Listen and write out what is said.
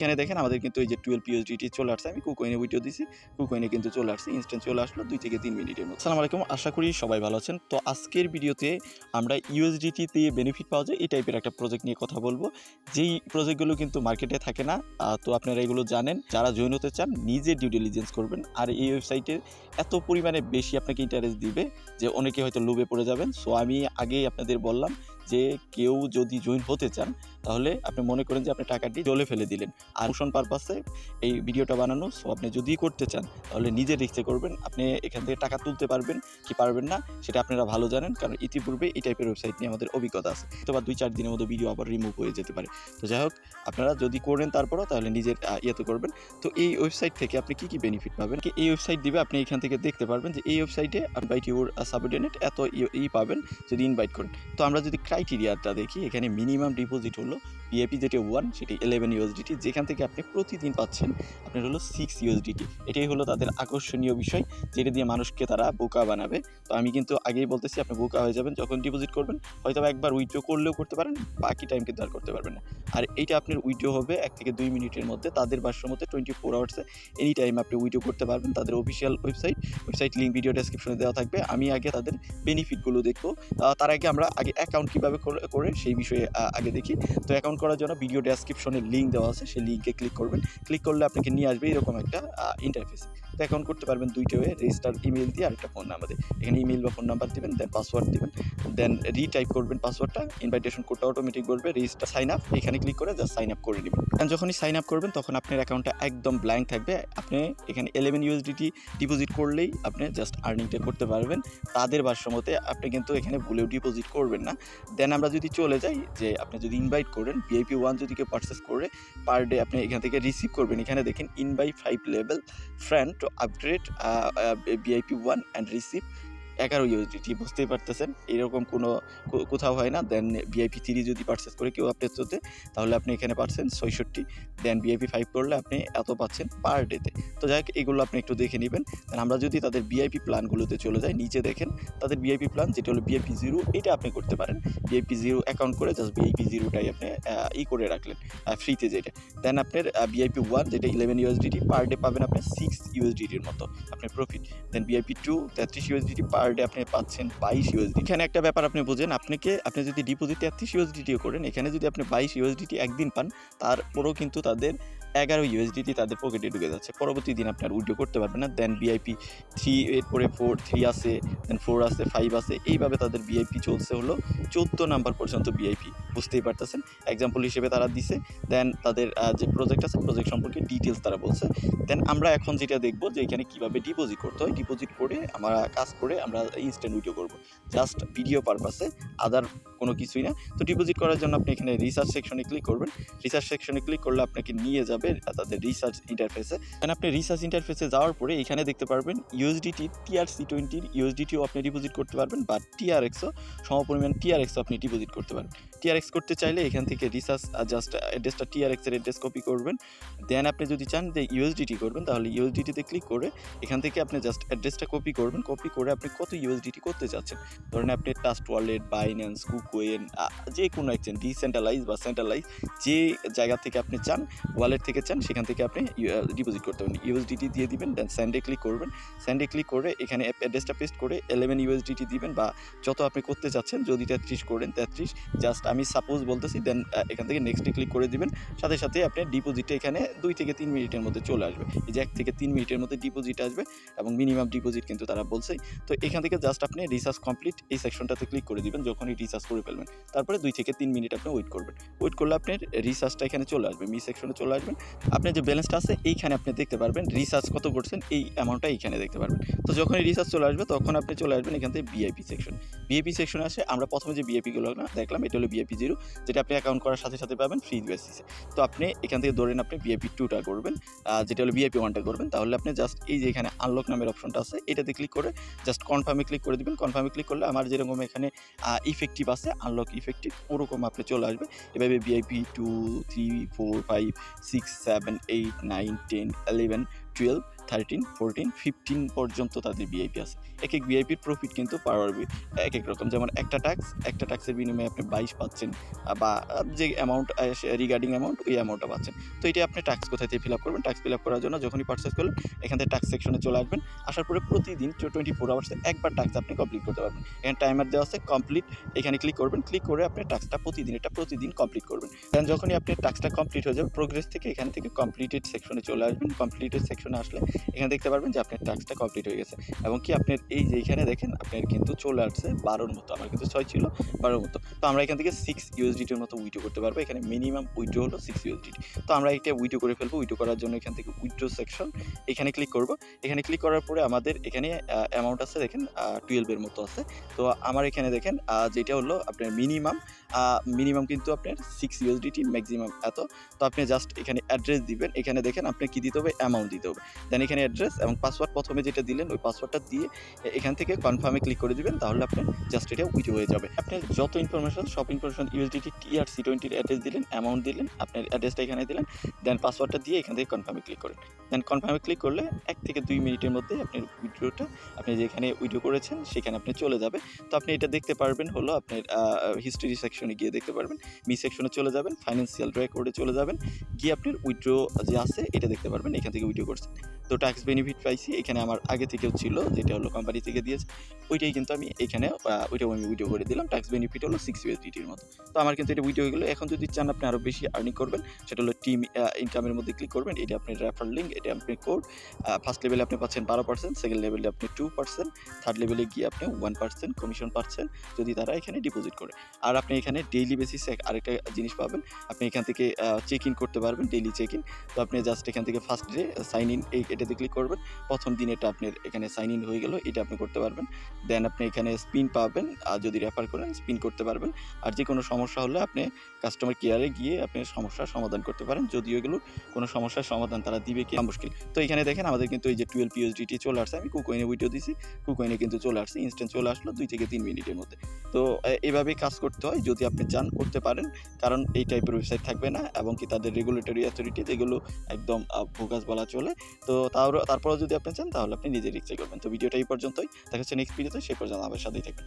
এখানে দেখেন আমাদের কিন্তু এই যে টুয়েলভ ইউএসডিটি চলে আসছে। আমি কুকোইনে ভিডিও দিছি। কুকোইনে কিন্তু চলে আসছে ইনস্ট্যান্ট চলে আসলো দুই থেকে তিন মিনিটের মধ্যে। সালাম আলাইকুম, আশা করি সবাই ভালো আছেন। তো আজকের ভিডিওতে আমরা ইউএসডিটি দিয়ে বেনিফিট পাওয়া যায়, এই টাইপের একটা প্রজেক্ট নিয়ে কথা বলব। যেই প্রজেক্টগুলো কিন্তু মার্কেটে থাকে না তো আপনারা এগুলো জানেন। যারা জয়েন হতে চান, নিজে ডিউ ডিলিজেন্স করবেন। আর এই ওয়েবসাইটে এত পরিমাণে বেশি আপনাকে ইন্টারেস্ট দিবে যে অনেকে হয়তো লোভে পড়ে যাবেন। সো আমি আগেই আপনাদের বললাম যে কেউ যদি জয়েন হতে চান তাহলে আপনি মনে করেন যে আপনি টাকাটি জলে ফেলে দিলেন। আর মোশন পারপাসে এই ভিডিওটা বানানো সো আপনি যদি করতে চান, তাহলে নিজে রিক্সে করবেন, আপনি এখান থেকে টাকা তুলতে পারবেন কি পারবেন না, সেটা আপনারা ভালো জানেন, কারণ ইতিপূর্বে এই টাইপের ওয়েবসাইট নিয়ে আমাদের অভিজ্ঞতা আছে। তো বা দুই, চার দিনের মধ্যে ভিডিও আবার রিমুভ হয়ে যেতে পারে। তো যাই হোক, আপনারা যদি করেন তারপরও, তাহলে নিজের ইয়েতে করবেন। তো এই ওয়েবসাইট থেকে আপনি কি কি বেনিফিট পাবেন? কি এই ওয়েবসাইট দিবে, আপনি এখান থেকে দেখতে পারবেন যে এই ওয়েবসাইটে ইনভাইট ইউর সাবঅর্ডিনেট এত ই পাবেন যদি ইনভাইট করেন। তো আমরা যদি ক্রাইটেরিয়াটা দেখি, এখানে মিনিমাম ডিপোজিট হলো বিএপি যেটা ওয়ান সেটি ইলেভেন ইউএসডিটি যেখান থেকে আপনি প্রতিদিন পাচ্ছেন আপনার হলো সিক্স ইউএসডিটি এটাই হলো তাদের আকর্ষণীয় বিষয়, যেটা দিয়ে মানুষকে তারা বোকা বানাবে। তো আমি কিন্তু আগেই বলতেছি, আপনি বোকা হয়ে যাবেন যখন ডিপোজিট করবেন হয়তো একবার উইথড্র করলেও করতে পারেন, বাকি টাইম কিন্তু আর করতে পারবেন না। আর এইটা আপনার উইথড্র হবে এক থেকে দুই মিনিটের মধ্যে, তাদের ভাষ্য মধ্যে টোয়েন্টি ফোর আওয়ার্সে এনি টাইম আপনি উইথড্র করতে পারবেন, তাদের official website website link video ডেসক্রিপশনে দেওয়া থাকবে। আমি আগে তাদের বেনিফিটগুলো দেখব। তার আগে আমরা আগে অ্যাকাউন্ট কীভাবে করে সেই বিষয়ে আগে দেখি। তো অ্যাকাউন্ট করার জন্য ভিডিও ডেসক্রিপশনে লিঙ্ক দেওয়া আছে, সেই লিঙ্কে ক্লিক করবেন। ক্লিক করলে আপনাকে নিয়ে আসবে এরকম একটা ইন্টারফেস তো অ্যাকাউন্ট করতে পারবেন দুইটা ওয়ে রেজিস্টার ইমেল দিয়ে আরেকটা ফোন নাম্বার দিয়ে। এখানে ইমেল বা ফোন নাম্বার দিবেন দেন পাসওয়ার্ড দেবেন। দেন রিটাইপ করবেন পাসওয়ার্ডটা ইনভাইটেশন কোডটা অটোমেটিক করবে রেজিস্টার সাইন আপ এখানে ক্লিক করে জাস্ট সাইন আপ করে নেবেন। কারণ যখনই সাইন আপ করবেন, তখন আপনার অ্যাকাউন্টটা একদম ব্ল্যাঙ্ক থাকবে। আপনি এখানে ইলেভেন ইউএসডিটি ডিপোজিট করলেই আপনি জাস্ট আর্নিংটা করতে পারবেন। তাদের ভাষ্যমতে আপনি কিন্তু এখানে ভুলেও ডিপোজিট করবেন না। দেন আমরা যদি চলে যাই, যে আপনি যদি ইনভাইট করেন ভিআইপি ওয়ান যদি কেউ পারচেস করে পার ডে আপনি এখান থেকে রিসিভ করবেন। এখানে দেখেন in by five level friend to upgrade VIP one and receive এগারো ইউএসডিটি বুঝতেই পারতেছেন, এরকম কোনো কোথাও হয় না দেন ভিআইপি থ্রি যদি পারচেস করে কেউ আপডেট হতে তাহলে আপনি এখানে পাচ্ছেন ছয়ষট্টি দেন ভিআইপি ফাইভ করলে আপনি এত পাচ্ছেন পার ডেতে তো। যাই হোক, এগুলো আপনি একটু দেখে নেবেন। দেন আমরা যদি তাদের ভিআইপি প্ল্যানগুলোতে চলে যাই, নিচে দেখেন, তাদের ভিআইপি প্ল্যান যেটা হলো ভিআইপি জিরো এটা আপনি করতে পারেন। ভিআইপি জিরো অ্যাকাউন্ট করে জাস্ট ভিআইপি জিরোটাই আপনি ই করে রাখলেন ফ্রিতে যেটা। দেন আপনার ভিআইপি ওয়ান যেটা ইলেভেন ইউএসডিটি পার ডে পাবেন আপনি সিক্স ইউএসডিটির মতো, আপনার প্রফিট দেন ভিআইপি টু তেত্রিশ ইউএসডিটি পার ডে আপনি পাচ্ছেন বাইশ ইউএসডি এখানে একটা ব্যাপার আপনি বোঝেন আপনাকে আপনি যদি ডিপোজিট তেত্রিশ ইউএসডিটিও করেন, এখানে যদি আপনি বাইশ ইউএসডিটি একদিন পান, তারপরেও কিন্তু তাদের এগারো ইউএসডিটি তাদের পকেটে ঢুকে যাচ্ছে। পরবর্তী দিন আপনার উইড্রো করতে পারবেন না দেন ভিআইপি থ্রি এরপরে ফোর থ্রি আছে দেন ফোর আছে ফাইভ আছে, এইভাবে তাদের ভিআইপি চলছে হলো চোদ্দ নাম্বার পর্যন্ত ভিআইপি বুঝতেই পারতেছেন? এক্সাম্পল হিসেবে তারা দিছে দেন তাদের যে প্রজেক্ট আছে প্রজেক্ট সম্পর্কে ডিটেলস তারা বলছে। দেন আমরা এখন যেটা দেখব যে এখানে কীভাবে ডিপোজিট করতে হয় ডিপোজিট করে আমরা কাজ করে আমরা ইনস্ট্যান্ট উইডিও করব। জাস্ট ভিডিও পারপাসে আদার কোনো কিছুই না। তো ডিপোজিট করার জন্য আপনি এখানে রিসার্চ সেকশনে ক্লিক করবেন। রিসার্চ সেকশনে ক্লিক করলে আপনাকে নিয়ে যাবে তাদের রিসার্চ ইন্টারফেসে এখানে আপনি রিসার্চ ইন্টারফেসে যাওয়ার পরে এখানে দেখতে পারবেন ইউএসডিটি টিআরসি টোয়েন্টির ইউএসডিটিও আপনি ডিপোজিট করতে পারবেন বা টিআরএক্সও সমপরিমাণ টিআরএক্সও আপনি ডিপোজিট করতে পারবেন। টিআরএক্স করতে চাইলে এখান থেকে রিসার্চ জাস্ট অ্যাড্রেসটা টিআরএক্সের অ্যাড্রেস কপি করবেন। দেন আপনি যদি চান যে ইউএসডিটি করবেন, তাহলে ইউএসডিটিতে ক্লিক করে এখান থেকে আপনি জাস্ট অ্যাড্রেসটা কপি করবেন। কপি করে আপনি কত ইউএসডিটি করতে চাচ্ছেন ধরেন আপনি ট্রাস্ট ওয়ালেট বাইন্যান্স কুকোয়েন যে কোনো এক্সচেঞ্জ ডিসেন্ট্রালাইজ বা সেন্ট্রালাইজ যে জায়গা থেকে আপনি চান ওয়ালেট থেকে চান, সেখান থেকে আপনি ডিপোজিট করতে পারেন ইউএসডিটি দিয়ে দিবেন দেন স্যান্ডে ক্লিক করবেন। স্যান্ডে ক্লিক করে এখানে অ্যাড্রেসটা পেস্ট করে এলেভেন ইউএসডিটি দিবেন বা যত আপনি করতে চাচ্ছেন যদি তেত্রিশ করেন, তেত্রিশ জাস্ট আমি সাপোজ বলতেছি দেন এখান থেকে নেক্সটে ক্লিক করে দিবেন। সাথে সাথে আপনার ডিপোজিটটা এখানে দুই থেকে তিন মিনিটের মধ্যে চলে আসবে। এই যে এক থেকে তিন মিনিটের মধ্যে ডিপোজিট আসবে এবং মিনিমাম ডিপোজিট কিন্তু তারা বলছে। তো এখান থেকে জাস্ট আপনি রিসার্চ কমপ্লিট এই সেকশনটাতে ক্লিক করে দিবেন, যখনই রিসার্চ করে ফেলবেন। তারপরে দুই থেকে তিন মিনিট আপনি ওয়েট করবেন। ওয়েট করলে আপনার রিসার্চটা এখানে চলে আসবে মি সেকশনে চলে আসবেন। আপনার যে ব্যালেন্সটা আছে, এইখানে আপনি দেখতে পারবেন রিসার্চ কত করছেন, এই অ্যামাউন্টটা এইখানে দেখতে পারবেন। তো যখনই রিসার্চ চলে আসবে, তখন আপনি চলে আসবেন এখান থেকে বিআইপি সেকশন বিআইপি সেকশনে আসে, আমরা প্রথমে যে বিআইপিগুলো দেখলাম, এটা হলো বিআইপি জিরো যেটা আপনি অ্যাকাউন্ট করার সাথে সাথে পাবেন ফ্রি বেসিসে তো আপনি এখান থেকে ধরেন আপনি বিআইপি টুটা করবেন যেটা হলো বিআইপি ওয়ানটা করবেন, তাহলে আপনি জাস্ট এই যে এখানে আনলক নামের অপশনটা আছে, এটাতে ক্লিক করে জাস্ট কনফার্মে ক্লিক করে দিবেন। কনফার্মে ক্লিক করলে আমার যেরকম এখানে ইফেক্টিভ আছে আনলক ইফেক্টিভ ওরকম আপনি চলে আসবে। এভাবে VIP two three four five six seven eight nine ten eleven twelve thirteen fourteen fifteen পর্যন্ত তাদের ভিআইপি আছে। এক এক ভিআইপির প্রফিট কিন্তু পার এক এক রকম। যেমন একটা ট্যাক্স একটা ট্যাক্সের বিনিময়ে আপনি বাইশ পাচ্ছেন বা যে অ্যামাউন্ট রিগার্ডিং অ্যামাউন্ট ওই অ্যামাউন্টটা পাচ্ছেন। তো এটা আপনি ট্যাক্স কোথায় থেকে ফিল আপ করবেন? ট্যাক্স ফিল আপ করার জন্য যখনই পারচেস করলেন এখান থেকে ট্যাক্স সেকশনে চলে আসবেন। আসার পরে প্রতিদিন টোয়েন্টি ফোর আওয়ার্সে একবার ট্যাক্স আপনি কমপ্লিট করতে পারবেন। এখানে টাইমার দেওয়া আছে কমপ্লিট এখানে ক্লিক করবেন ক্লিক করে আপনি ট্যাক্সটা প্রতিদিন, এটা প্রতিদিন কমপ্লিট করবেন। দেন যখনই আপনি ট্যাক্সটা কমপ্লিট হয়ে যাবে প্রোগ্রেস থেকে এখান থেকে কমপ্লিটেড সেকশনে চলে আসবেন। কমপ্লিটেড সেকশনে আসলে এখানে দেখতে পারবেন যে আপনার টাস্কটা কমপ্লিট হয়ে গেছে। এবং কি আপনার এই যে এখানে দেখেন, আপনার কিন্তু চলে আসছে বারোর মতো। আমার কিন্তু ছয় ছিল, বারোর মতো। তো আমরা এখান থেকে সিক্স ইউএসডিটির মতো উইডো করতে পারব। এখানে মিনিমাম উইড্রো হলো সিক্স ইউএসডিটি তো আমরা এটা উইডো করে ফেলব। উইডো করার জন্য এখান থেকে উইড্রো সেকশন এখানে ক্লিক করব। এখানে ক্লিক করার পরে আমাদের এখানে অ্যামাউন্ট আছে দেখেন টুয়েলভের মতো আছে। তো আমার এখানে দেখেন যেটা হলো আপনার মিনিমাম মিনিমাম কিন্তু আপনার সিক্স ইউএসডিটি ম্যাক্সিমাম এত। তো আপনি জাস্ট এখানে অ্যাড্রেস দিবেন। এখানে দেখেন আপনি কি দিতে হবে? অ্যামাউন্ট দিতে হবে। দেন এখানে অ্যাড্রেস এবং পাসওয়ার্ড প্রথমে যেটা দিলেন, ওই পাসওয়ার্ডটা দিয়ে এখান থেকে কনফার্মে ক্লিক করে দিবেন, তাহলে আপনি জাস্ট এটা উইথ হয়ে যাবে। আপনি যত ইনফরমেশন সব ইনফরমেশন ইউএসডিটি টিআর সি টোয়েন্টির অ্যাড্রেস দিলেন অ্যামাউন্ট দিলেন আপনার অ্যাড্রেসটা এখানে দিলেন দেন পাসওয়ার্ডটা দিয়ে এখান থেকে কনফার্মে ক্লিক করেন। দেন কনফার্মে ক্লিক করলে এক থেকে দুই মিনিটের মধ্যে আপনার উইড্রোটা আপনি যেখানে উইড্রো করেছেন, সেখানে আপনি চলে যাবে। তো আপনি এটা দেখতে পারবেন হলো আপনার হিস্ট্রি সেকশনে গিয়ে দেখতে পারবেন। মি সেকশনে চলে যাবেন ফাইন্যান্সিয়াল রেকর্ডে চলে যাবেন। গিয়ে আপনার উইড্রো যে আছে, এটা দেখতে পারবেন, এখান থেকে উইড্রো করছেন। তো ট্যাক্স বেনিফিট পাইছি, এখানে আমার আগে থেকেও ছিল, যেটা হলো কোম্পানি থেকে দিয়েছে। ওইটাই কিন্তু আমি এখানে ওইটাও আমি উইডিও করে দিলাম। ট্যাক্স বেনিফিট হলো সিক্স ইউএসডিটির মতো। তো আমার কিন্তু এটা উইডিও হয়ে গেলো। এখন যদি চান আপনি আরও বেশি আর্নিং করবেন, সেটা হলো টিম ইনকামের মধ্যে ক্লিক করবেন। এটা আপনার রেফার লিঙ্ক এটা আপনি কোড ফার্স্ট লেভেলে আপনি পাচ্ছেন বারো পার্সেন্ট সেকেন্ড লেভেলে আপনি টু পার্সেন্ট থার্ড লেভেলে গিয়ে আপনি ওয়ান পার্সেন্ট কমিশন পাচ্ছেন, যদি তারা এখানে ডিপোজিট করে। আর আপনি এখানে ডেইলি বেসিসে আরেকটা জিনিস পাবেন। আপনি এখান থেকে চেক ইন করতে পারবেন ডেইলি চেক ইন তো আপনি জাস্ট এখান থেকে ফার্স্ট ডে সাইন ইন এই এটাতে ক্লিক করবেন। প্রথম দিন এটা আপনার এখানে সাইন ইন হয়ে গেল, এটা আপনি করতে পারবেন। দেন আপনি এখানে স্পিন পাবেন, আর যদি রেফার করেন স্পিন করতে পারবেন। আর যে কোনো সমস্যা হলে আপনি কাস্টমার কেয়ারে গিয়ে আপনি সমস্যার সমাধান করতে পারেন। যদিও এগুলো কোনো সমস্যার সমাধান তারা দিবে কি? মুশকিল। তো এখানে দেখেন আমাদের কিন্তু এই যে টুয়েলভ পিএইচডিটি চলে আসছে। আমি কুকোইনে ভিডিও দিছি। কুকোইনে কিন্তু চলে আসছে ইনস্ট্যান্ট চলে আসলো দুই থেকে তিন মিনিটের মধ্যে। তো এভাবেই কাজ করতে হয়। যদি আপনি চান, করতে পারেন। কারণ এই টাইপের ওয়েবসাইট থাকবে না এবং কি তাদের রেগুলেটরি অথরিটি যেগুলো একদম ফোকাস বলা চলে। তো তাও তারপরেও যদি আপনি চান, তাহলে আপনি নিজে রিক্সাই করবেন। তো ভিডিওটা এই পর্যন্তই। দেখা হচ্ছে নেক্সট ভিডিওতে সেই পর্যন্ত আমার সাথেই থাকবেন।